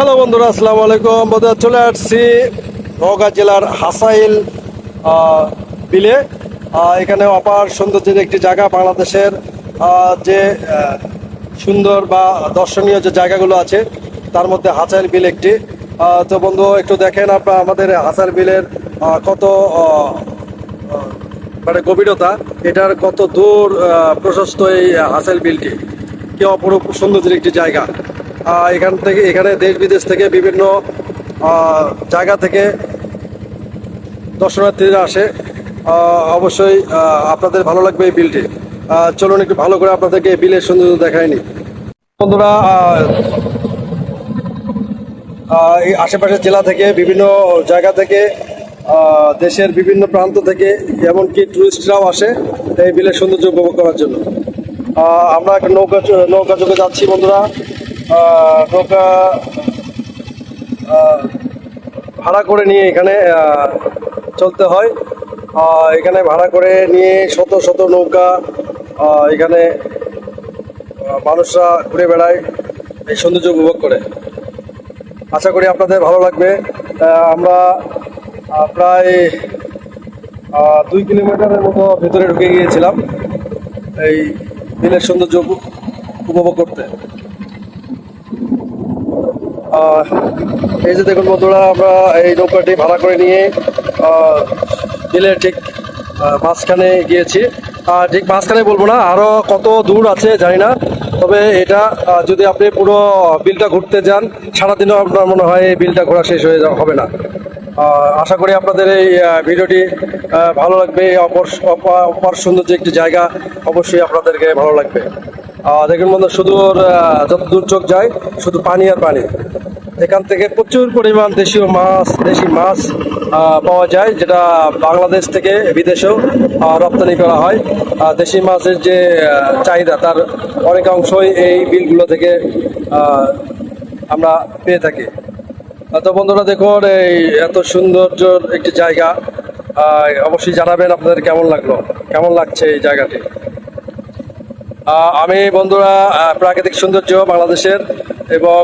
Hello বন্ধুরা, আসসালামু আলাইকুম। বন্ধুরা চলে আসছি নওগাঁ জেলার হাসাইল বিলে। এখানে অপার সৌন্দর্যের একটি জায়গা, বাংলাদেশের যে সুন্দর বা দর্শনীয় যে জায়গাগুলো আছে, তার মধ্যে হাসাইল বিল একটি। তো বন্ধু, একটু দেখেন আপনার আমাদের হাসাইল বিলের কত মানে গভীরতা, এটার কত দূর প্রশস্ত এই হাসাইল বিলটি। কি অপরূপ সৌন্দর্যের একটি জায়গা। এখান থেকে, এখানে দেশ বিদেশ থেকে বিভিন্ন জায়গা থেকে দর্শনার্থীরা আসে। অবশ্যই আপনাদের ভালো লাগবে এই বিলটি। চলুন একটু ভালো করে আপনাদেরকে এই বিলের সৌন্দর্য দেখায়নি বন্ধুরা এই আশেপাশের জেলা থেকে, বিভিন্ন জায়গা থেকে দেশের বিভিন্ন প্রান্ত থেকে, এমনকি টুরিস্টরাও আসে এই বিলের সৌন্দর্য উপভোগ করার জন্য। আমরা একটা নৌকা নৌকা যোগে যাচ্ছি, বন্ধুরা। নৌকা ভাড়া করে নিয়ে এখানে চলতে হয়। এখানে ভাড়া করে নিয়ে শত শত নৌকা এখানে মানুষরা ঘুরে বেড়ায়, এই সৌন্দর্য উপভোগ করে। আশা করি আপনাদের ভালো লাগবে। আমরা প্রায় দুই কিলোমিটারের মতো ভেতরে ঢুকে গিয়েছিলাম, এই বিলের সৌন্দর্য উপভোগ করতে। এই যে দেখুন বন্ধুরা, আমরা এই নৌকাটি ভাড়া করে নিয়ে বিলের ঠিক মাঝখানে গিয়েছি। আর ঠিক মাঝখানে বলব না, আরও কত দূর আছে জানি না, তবে এটা যদি আপনি পুরো বিলটা ঘুরতে যান, সারাদিনও আপনার মনে হয় এই বিলটা ঘোরা শেষ হয়ে হবে না। আশা করি আপনাদের এই ভিডিওটি ভালো লাগবে। অপর, অপা- অপার সৌন্দর্য একটি জায়গা, অবশ্যই আপনাদেরকে ভালো লাগবে। দেখুন বন্ধু শুধু যত দূর চোখ যায়, শুধু পানি আর পানি। এখান থেকে প্রচুর পরিমাণ দেশীয় মাছ, দেশি মাছ পাওয়া যায়, যেটা বাংলাদেশ থেকে বিদেশেও রপ্তানি করা হয়। দেশি মাছের যে চাহিদা, তার অনেক অংশই এই বিলগুলো থেকে আমরা পেয়ে থাকি। তো বন্ধুরা, দেখুন, এই এত সৌন্দর্যর একটি জায়গা অবশ্যই জানাবেন আপনাদের কেমন লাগল, কেমন লাগছে এই জায়গাটি? আমি বন্ধুরা প্রাকৃতিক সৌন্দর্য বাংলাদেশের এবং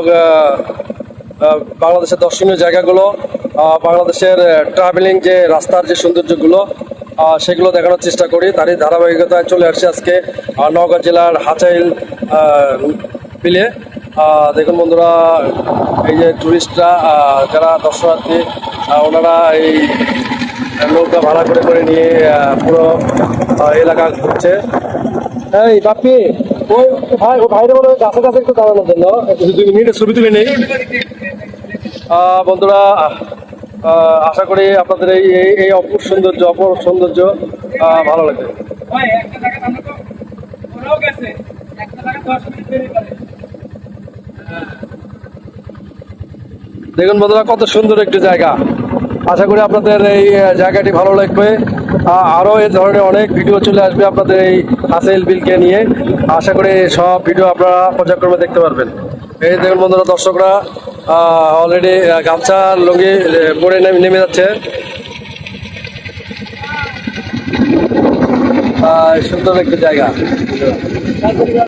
বাংলাদেশের দর্শনীয় জায়গাগুলো বাংলাদেশের ট্রাভেলিং যে রাস্তার যে সৌন্দর্যগুলো সেগুলো দেখানোর চেষ্টা করি। তারই ধারাবাহিকতায় চলে আসছে আজকে নওগাঁ জেলার হাচাইল বিলে। দেখুন বন্ধুরা, এই যে টুরিস্টরা যারা দর্শনার্থী ওনারা এই নৌকা ভাড়া করে করে নিয়ে পুরো এলাকা ঘুরছে। এই বাপি ওই ভাই ও ভাইরে বলে গাছে গাছে একটু দাঁড়ানোর জন্য। একটু দুই মিনিটের ছবি তুলে নেই। আহ, বন্ধুরা আশা করি আপনাদের এই এই- এই অপূর সৌন্দর্য অপর সৌন্দর্য আহ, ভালো লাগবে। দেখুন বন্ধুরা কত সুন্দর একটি জায়গা। আশা করি আপনাদের এই জায়গাটি ভালো লাগবে। আ- এ ধরনের অনেক ভিডিও চলে আসবে আপনাদের এই হাসেল বিলকে নিয়ে। আশা করি সব ভিডিও আপনারা পর্যায়ক্রমে দেখতে পারবেন। এই দেখুন বন্ধুরা, দর্শকরা অলরেডি গামছা, লুঙ্গি পরে নেমে যাচ্ছে। সুন্দর একটা জায়গা।